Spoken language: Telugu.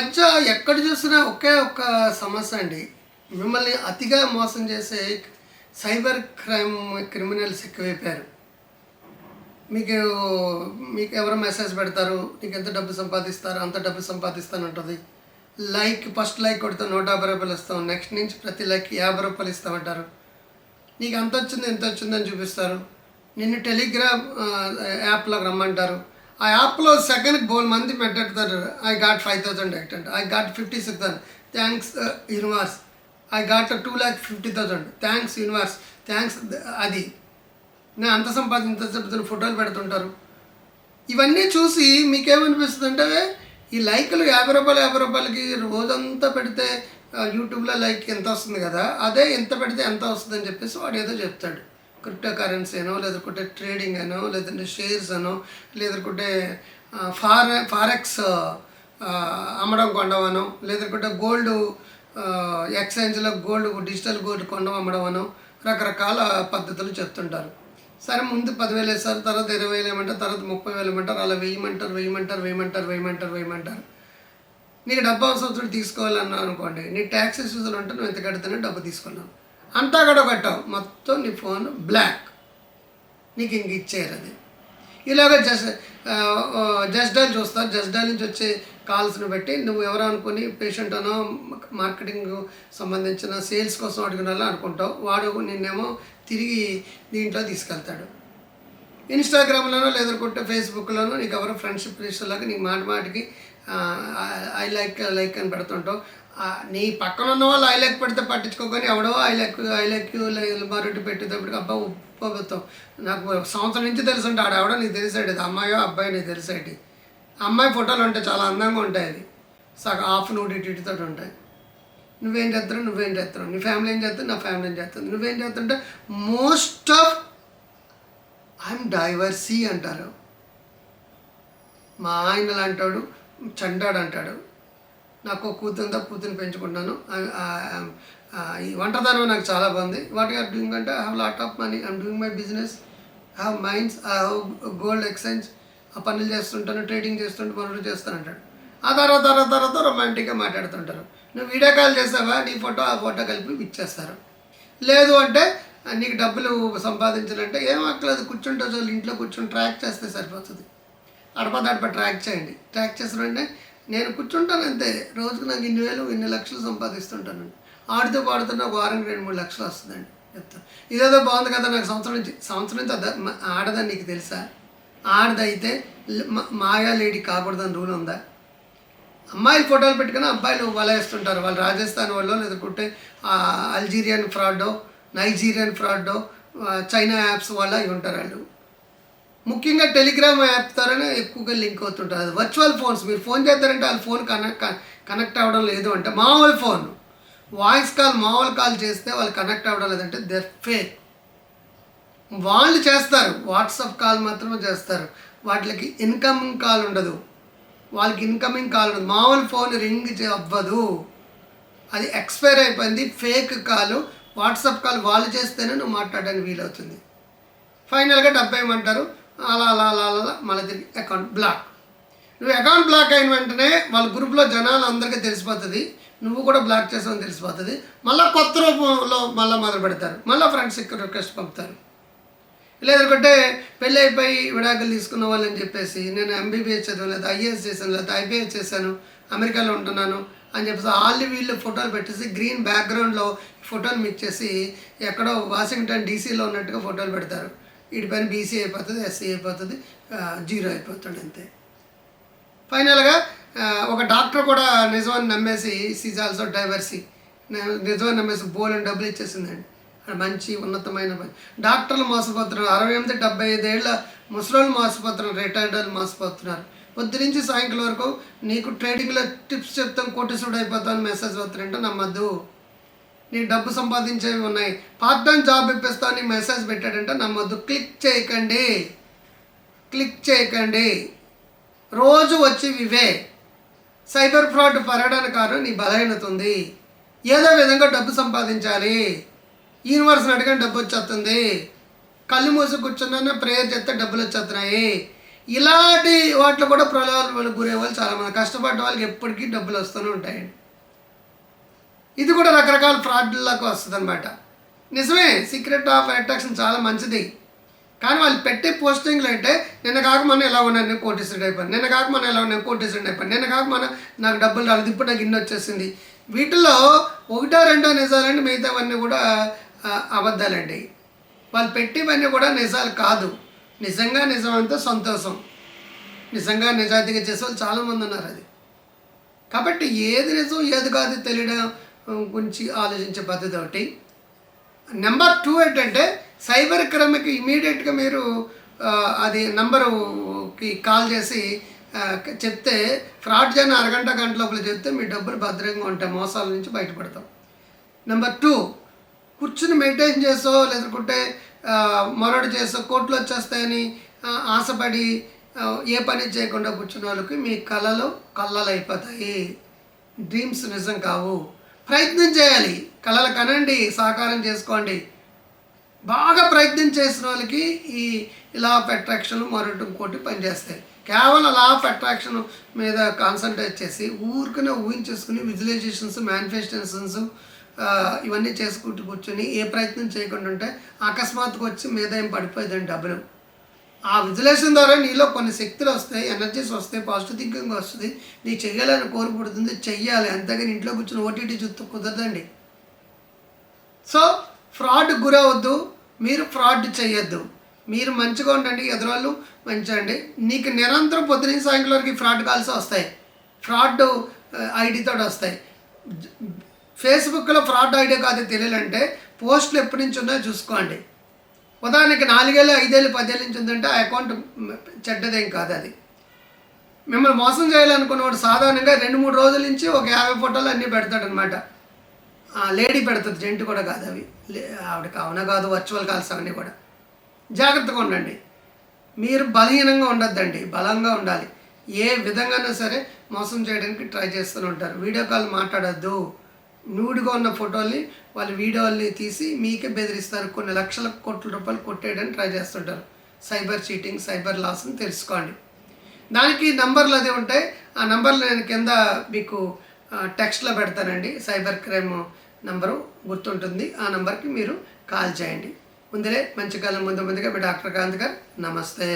మధ్య ఎక్కడ చూసినా ఒకే ఒక్క సమస్య అండి. మిమ్మల్ని అతిగా మోసం చేసే సైబర్ క్రైమ్ క్రిమినల్స్ ఎక్కువైపోయారు. మీకు మీకు ఎవరు మెసేజ్ పెడతారు? నీకు ఎంత డబ్బు సంపాదిస్తారు? అంత డబ్బు సంపాదిస్తానంటుంది లైక్ ఫస్ట్ లైక్ కొడితే నూట యాభై రూపాయలు ఇస్తాం నెక్స్ట్ నుంచి ప్రతి లైక్ యాభై రూపాయలు ఇస్తామంటారు నీకు అంత వచ్చింది ఎంత వచ్చిందని చూపిస్తారు. నిన్ను టెలిగ్రామ్ యాప్లో యాప్లోకి రమ్మంటారు. ఆ యాప్లో సెకండ్కి బోల్ మంది పెట్టారు I got five thousand extent I got fifty six thousand thanks universe I got two lakh fifty thousand thanks universe thanks అది. నేను అంత సంపాదించి ఇంత చెప్తున్న ఫోటోలు పెడుతుంటారు. ఇవన్నీ చూసి మీకేమనిపిస్తుంది అంటే ఈ లైక్లు యాభై రూపాయలు యాభై రూపాయలకి రోజంతా పెడితే యూట్యూబ్లో లైక్ ఎంత వస్తుంది కదా అదే ఎంత పెడితే ఎంత వస్తుంది అని చెప్పేసి వాడు ఏదో చెప్తాడు. క్రిప్టో కరెన్సీ అనో లేదంటే ట్రేడింగ్ అనో లేదంటే షేర్స్ అనో లేదంటే ఫార్ ఫారెక్స్ అమ్మడం కొండవనో లేదంటే గోల్డ్ ఎక్స్చేంజ్లో గోల్డ్ డిజిటల్ గోల్డ్ కొండం అమ్మడం అనో రకరకాల పద్ధతులు చెప్తుంటారు. సరే ముందు పదివేలు వేస్తారు తర్వాత ఇరవై వేలు ఏమంటారు తర్వాత ముప్పై వేలు ఏమంటారు అలా వేయమంటారు వేయమంటారు వేయమంటారు వేయమంటారు వేయమంటారు. నీకు డబ్బు అవసరం తీసుకోవాలన్నా అనుకోండి నీ ట్యాక్సెస్ ఉంటే నువ్వు ఎంత కడితేనే డబ్బు తీసుకున్నావు. అంతా కూడా మొత్తం నీ ఫోన్ బ్లాక్. నీకు ఇంక ఇచ్చేయరు అది. ఇలాగ జస్ట్ జస్ట్ డైల్ చూస్తారు జస్ట్ డైల్ నుంచి వచ్చే కాల్స్ని బట్టి నువ్వు ఎవరో అనుకుని పేషెంట్ అనో మార్కెటింగ్ సంబంధించిన సేల్స్ కోసం అడుగునాలో అనుకుంటావు. వాడు నిన్నేమో తిరిగి దీంట్లో తీసుకెళ్తాడు. ఇన్స్టాగ్రామ్లోనో లేదనుకుంటే ఫేస్బుక్లోనో నీకు ఎవరో ఫ్రెండ్షిప్ లిస్టులాగా నీకు మాట మాటికి ఐ లైక్ లైక్ అని పెడుతుంటావు. నీ పక్కన ఉన్న వాళ్ళు ఐ పెడితే పట్టించుకోకొని ఎవడో ఐ ఐలెక్ ఐ మరొకటి పెట్టేటప్పటికి అబ్బా ఉప్పుతాం నాకు సంవత్సరం నుంచి తెలుసు ఆడ ఆడెవడో నీకు తెలిసాడు ఇది అమ్మాయో అబ్బాయి నీకు తెలిసాడు అమ్మాయి ఫోటోలు ఉంటాయి చాలా అందంగా ఉంటాయి అది సగం హాఫ్ నూడిటీతో ఉంటాయి. నువ్వేం చేస్తున్నావు నువ్వేం చేస్తున్నావు? నీ ఫ్యామిలీ ఏం చేస్తుంది నా ఫ్యామిలీ ఏం చేస్తుంది? నువ్వేం చేస్తుంటే మోస్ట్ ఆఫ్ ఐఎమ్ డైవర్సీ అంటారు. మా ఆయన లాంటాడు చండాడు అంటాడు. నాకు కూతురుతో కూతురుని పెంచుకుంటాను ఈ వంటదనం నాకు చాలా బాగుంది. వాట్ ఆర్ డూయింగ్ అంటే I have lot of money I'm doing my business I have minds I have gold exchange ఆ పనులు చేస్తుంటాను ట్రేడింగ్ చేస్తుంటే పనులు చేస్తాను అంటాడు ఆ తర్వాత తర్వాత తర్వాత రొమాంటిక్గా మాట్లాడుతుంటారు. నువ్వు వీడియో కాల్ చేసావా? నీ ఫోటో ఆ ఫోటో కలిపి ఇచ్చేస్తారు. లేదు అంటే నీకు డబ్బులు సంపాదించాలంటే ఏం అక్కలేదు కూర్చుంటే చాలు ఇంట్లో కూర్చొని ట్రాక్ చేస్తే సరిపోతుంది. అడప దడప ట్రాక్ చేయండి. ట్రాక్ చేస్తారంటే నేను కూర్చుంటాను అంతే. రోజుకు నాకు ఇన్ని వేలు ఇన్ని లక్షలు సంపాదిస్తుంటానండి ఆడుతూ పాడుతున్న ఒక వారానికి రెండు మూడు లక్షలు వస్తుందండి. చెప్తాను ఇదేదో బాగుంది కదా నాకు సంవత్సరం నుంచి సంవత్సరం నుంచి ఆడదని నీకు తెలుసా? ఆడదైతే మాయా లేడీ కాకూడదని రూల్ ఉందా? అమ్మాయిలు ఫోటోలు పెట్టుకుని అబ్బాయిలు వలేస్తుంటారు. వాళ్ళు రాజస్థాన్ వాళ్ళు లేకుంటే అల్జీరియన్ ఫ్రాడో నైజీరియన్ ఫ్రాడో చైనా యాప్స్ వల్ల అవి ఉంటారు వాళ్ళు. ముఖ్యంగా టెలిగ్రామ్ యాప్ ద్వారానే ఎక్కువగా లింక్ అవుతుంటారు. అది వర్చువల్ ఫోన్స్. మీరు ఫోన్ చేస్తారంటే వాళ్ళ ఫోన్ కనెక్ట్ కనెక్ట్ అవ్వడం లేదు అంటే. మామూలు ఫోన్. వాయిస్ కాల్ మామూలు కాల్ చేస్తే వాళ్ళు కనెక్ట్ అవ్వడం లేదంటే దర్ ఫేక్ వాళ్ళు చేస్తారు. వాట్సాప్ కాల్ మాత్రమే చేస్తారు. వాటికి ఇన్కమింగ్ కాల్ ఉండదు. వాళ్ళకి ఇన్కమింగ్ కాల్ ఉండదు. మామూలు ఫోన్ రింగ్ అవ్వదు. అది ఎక్స్పైర్ అయిపోయింది. ఫేక్ కాల్ వాట్సాప్ కాల్ వాళ్ళు చేస్తేనే నువ్వు మాట్లాడడానికి వీలవుతుంది. ఫైనల్గా డబ్బు ఏమంటారు? అలా అలా అలా అలా అలా మళ్ళీ తిరిగి అకౌంట్ బ్లాక్ నువ్వు అకౌంట్ బ్లాక్ అయిన వెంటనే వాళ్ళ గ్రూప్లో జనాలు అందరికీ తెలిసిపోతుంది. నువ్వు కూడా బ్లాక్ చేసావని తెలిసిపోతుంది. మళ్ళీ కొత్త రూపంలో మళ్ళీ మొదలు పెడతారు. మళ్ళీ ఫ్రెండ్స్కి రిక్వెస్ట్ పంపుతారు. లేదంటే పెళ్ళి అయిపోయి విడాకులు తీసుకున్న వాళ్ళని చెప్పేసి నేను ఎంబీబీఎస్ చదివాను లేదా ఐఏఎస్ చేశాను లేదా ఐబీఎస్ చేశాను అమెరికాలో ఉంటున్నాను అని చెప్పేసి వాళ్ళు వీళ్ళు ఫోటోలు పెట్టేసి గ్రీన్ బ్యాక్గ్రౌండ్లో ఫోటోలు మిక్స్ చేసి ఎక్కడో వాషింగ్టన్ డీసీలో ఉన్నట్టుగా ఫోటోలు పెడతారు. వీటిపైన బీసీ అయిపోతుంది ఎస్సీ అయిపోతుంది జీరో అయిపోతాడు అంతే. ఫైనల్గా ఒక డాక్టర్ కూడా నిజమని నమ్మేసి సీజ్ ఆల్సో డైవర్సీ నిజమని నమ్మేసి బోలని డబ్బులు ఇచ్చేసిందండి. మంచి ఉన్నతమైన పని. డాక్టర్లు మోసపోతున్నారు. అరవై ఎనిమిది డెబ్బై ఐదేళ్ళ ముసలోళ్ళు మోసపోతున్నారు రిటైర్డ్ వాళ్ళు మోసపోతున్నారు. పొద్దు నుంచి సాయంకాలం వరకు నీకు ట్రేడింగ్లో టిప్స్ చెప్తాం కోటేశ్వరుడు అయిపోతాను మెసేజ్ వస్తారంటే నమ్మద్దు. నీ డబ్బు సంపాదించేవి ఉన్నాయి. పార్ట్ టైం జాబ్ ఇప్పిస్తా అని మెసేజ్ పెట్టాడంటే నమ్మద్దు క్లిక్ చేయకండి. క్లిక్ చేయకండి. రోజు వచ్చి ఇవే. సైబర్ ఫ్రాడ్ పరగడానికి కారణం నీ బలహీనత ఉంది. ఏదో విధంగా డబ్బు సంపాదించాలి. యూనివర్స్ని అడగని డబ్బు వచ్చేస్తుంది. కళ్ళు మూసి కూర్చున్నా ప్రేయర్ చేస్తే డబ్బులు వచ్చేస్తున్నాయి. ఇలాంటి వాటిలో కూడా ప్రలోభాలు గురే వాళ్ళు చాలామంది. కష్టపడ్డ వాళ్ళకి ఎప్పటికీ డబ్బులు వస్తూనే ఉంటాయండి. ఇది కూడా రకరకాల ఫ్రాడ్లకు వస్తుంది అనమాట నిజమే సీక్రెట్ ఆఫ్ అట్రాక్షన్ చాలా మంచిది. కానీ వాళ్ళు పెట్టే పోస్టింగ్లు అంటే నిన్న కాక మనం ఎలా ఉన్నాను నేను కోటేశ్వరుడు అయిపోయాను. నిన్న కాక మనం ఎలా ఉన్నాను కోటేశ్వరుడు అయిపోయాను. నిన్న కాక మనం నాకు డబ్బులు రాలేదు ఇప్పుడు నాకు ఇన్ని వచ్చేసింది. వీటిలో ఒకటో రెండో నిజాలండి మిగతావన్నీ కూడా అబద్ధాలండి. వాళ్ళు పెట్టేవన్నీ కూడా నిజాలు కాదు. నిజంగా నిజమంతా సంతోషం. నిజంగా నిజాయితీగా చేసే వాళ్ళు చాలామంది ఉన్నారు అది. కాబట్టి ఏది నిజం ఏది కాదు తెలియడం గురించి ఆలోచించే పద్ధతి ఒకటి. నెంబర్ టూ ఏంటంటే సైబర్ క్రైమ్కి ఇమీడియట్గా మీరు అది నంబరుకి కాల్ చేసి చెప్తే ఫ్రాడ్ చేయని అరగంట గంట లోపల చెప్తే మీ డబ్బులు భద్రంగా ఉంటాయి మోసాల నుంచి బయటపడతాం. నెంబర్ టూ కూర్చుని మెడిటేషన్ చేసో లేదంటే మరొకటి చేసో కోర్టులు వచ్చేస్తాయని ఆశపడి ఏ పని చేయకుండా కూర్చున్న వాళ్ళకి మీ కళలు కళ్ళలు అయిపోతాయి. డ్రీమ్స్ నిజం కావు. ప్రయత్నం చేయాలి. కళలు కనండి సాకారం చేసుకోండి. బాగా ప్రయత్నం చేసిన వాళ్ళకి ఈ లా ఆఫ్ అట్రాక్షన్ మరొకటి ఇంకోటి పనిచేస్తాయి. కేవలం లా ఆఫ్ అట్రాక్షన్ మీద కాన్సన్ట్రేట్ చేసి ఊరికనే ఊహించేసుకుని విజువలైజేషన్స్ మేనిఫెస్టేషన్స్ ఇవన్నీ చేసుకుంటూ కూర్చొని ఏ ప్రయత్నం చేయకుండా ఉంటే అకస్మాత్తుగా వచ్చి మీద ఏం పడిపోయిందండి డబ్బులు. ఆ విజులేషన్ ద్వారా నీలో కొన్ని శక్తులు వస్తాయి ఎనర్జీస్ వస్తాయి పాజిటివ్ థింకింగ్ వస్తుంది. నీ చెయ్యాలని కోరిక పుడుతుంది చెయ్యాలి. అంతేగాని ఇంట్లో కూర్చొని ఓటీటీ చూస్తూ కుదరదండి. సో ఫ్రాడ్ గురవద్దు మీరు ఫ్రాడ్ చేయొద్దు మీరు మంచిగా ఉండండి ఎదురాళ్ళు మంచిగా అండి నీకు నిరంతరం పొద్దున సాయంకాలం వరకు ఫ్రాడ్ కాల్స్ వస్తాయి. ఫ్రాడ్ ఐడితో వస్తాయి. ఫేస్బుక్లో ఫ్రాడ్ ఐడియా కాదు తెలియాలంటే పోస్టులు ఎప్పటి నుంచి ఉన్నాయో చూసుకోండి. ఉదాహరణకి నాలుగేళ్ళు ఐదేళ్ళు పదేళ్ళ నుంచి ఉందంటే ఆ అకౌంట్ చెడ్డదేం కాదు అది. మిమ్మల్ని మోసం చేయాలనుకున్నవాడు సాధారణంగా రెండు మూడు రోజుల నుంచి ఒక యాభై ఫోటోలు అన్నీ పెడతాడనమాట లేడీ పెడుతుంది జెంట్ కూడా కాదు అవి. లే- ఆవిడకి అవునా కాదు వర్చువల్ కాల్స్ అవన్నీ కూడా. జాగ్రత్తగా ఉండండి. మీరు బలహీనంగా ఉండొద్దండి బలంగా ఉండాలి. ఏ విధంగానూ సరే మోసం చేయడానికి ట్రై చేస్తూనే ఉంటారు. వీడియో కాల్ మాట్లాడొద్దు. నూడుగా ఉన్న ఫోటోల్ని వాళ్ళు వీడియోల్ని తీసి మీకే బెదిరిస్తారు. కొన్ని లక్షల కోట్ల రూపాయలు కొట్టేయడానికి ట్రై చేస్తుంటారు. సైబర్ చీటింగ్ సైబర్ లాస్ని తెలుసుకోండి. దానికి నంబర్లు అది ఉంటాయి. ఆ నంబర్లు నేను కింద మీకు టెక్స్ట్లో పెడతానండి. సైబర్ క్రైమ్ నంబరు గుర్తుంటుంది. ఆ నంబర్కి మీరు కాల్ చేయండి. ముందరే మంచి కాలం ముందు ముందుగా మీ డాక్టర్ కాంత్ గారు నమస్తే.